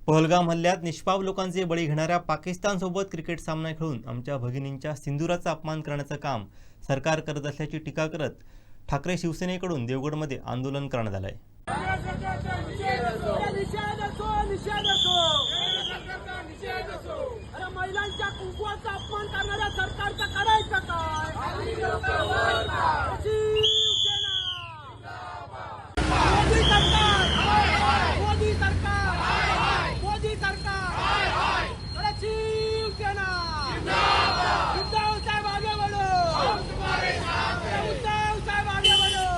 पहलगाम हल्ल्यात निष्पाप लोकांचे बळी घेणाऱ्या पाकिस्तानसोबत क्रिकेट सामना खेळून आमच्या भगिनींच्या सिंदुराचा अपमान करण्याचं काम सरकार करत असल्याची टीका करत ठाकरे शिवसेनेकडून देवगडमध्ये आंदोलन करण्यात आलं आहे निषेध असो निषेध असो अरे महिलांच्या कुंकवाचा अपमान करणाऱ्या सरकारचं करायचं काय शिवसेना मोदी सरकार मोदी सरकार मोदी सरकार अरे शिवसेना उद्धव साहेब आगे बढ़ो उद्धव साहेब आगे बढ़ो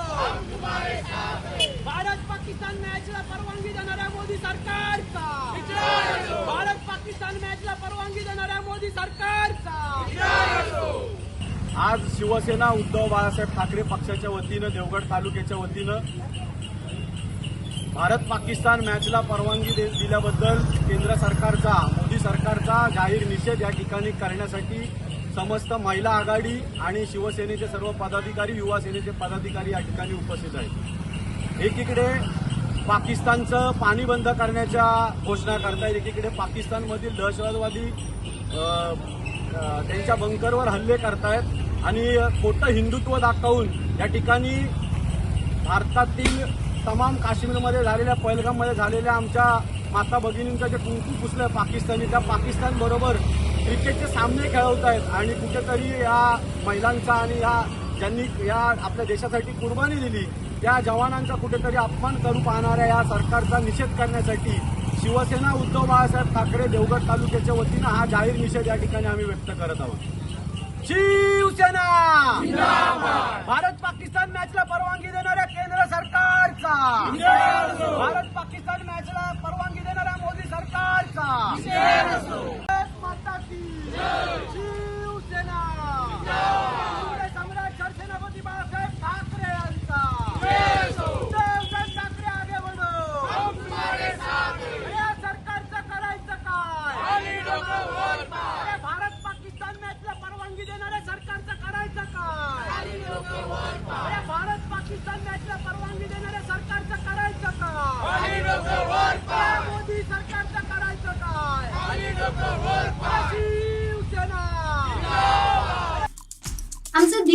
भारत पाकिस्तान मॅचला परवानगी देणाऱ्या मोदी सरकारचा किसान मॅचला परवानगी देणाऱ्या मोदी सरकारचा. आज शिवसेना उद्धव बाळासाहेब ठाकरे पक्षाच्या वतीनं देवगड तालुक्याच्या वतीनं भारत पाकिस्तान मॅचला परवानगी दिल्याबद्दल केंद्र सरकारचा मोदी सरकारचा जाहीर निषेध या ठिकाणी करण्यासाठी समस्त महिला आघाडी आणि शिवसेनेचे सर्व पदाधिकारी युवा सेनेचे पदाधिकारी या ठिकाणी उपस्थित आहेत. एकीकडे पाकिस्तानचं पाणी बंद करण्याच्या घोषणा करतायत. एकीकडे पाकिस्तानमधील दहशतवादी त्यांच्या बंकरवर हल्ले करतायत आणि खोटं हिंदुत्व दाखवून या ठिकाणी भारतातील तमाम काश्मीरमध्ये झालेल्या पहलगाममध्ये झालेल्या आमच्या माता भगिनींचं जे कुंकू पुसलं पाकिस्तानी त्या पाकिस्तानबरोबर क्रिकेटचे सामने खेळवत आहेत आणि कुठेतरी या महिलांचा आणि या ज्यांनी या आपल्या देशासाठी कुर्बानी दिली त्या जवानांचा कुठेतरी अपमान करू पाहणाऱ्या या सरकारचा निषेध करण्यासाठी शिवसेना उद्धव बाळासाहेब ठाकरे देवगड तालुक्याच्या वतीनं हा जाहीर निषेध या ठिकाणी आम्ही व्यक्त करत आहोत. शिवसेना! भारत पाकिस्तान मॅचला परवानगी देणाऱ्या केंद्र सरकारचा! भारत पाकिस्तान मॅचला परवानगी देणाऱ्या मोदी सरकारचा भारत माता की शिवसेना शिवसेना सम्राट सरसेनापती बाळासाहेब ठाकरे यांचा उद्धवसाहेब ठाकरे आगे बढ़ो या सरकारचं करायचं काय अरे भारत पाकिस्तान मॅचला परवानगी देणाऱ्या सरकारचं करायचं काय अरे भारत पाकिस्तान मॅचला परवानगी देणाऱ्या सरकारचं करायचं काय अरे मोदी सरकारचं करायचं काय अरे शिवसेना आमचे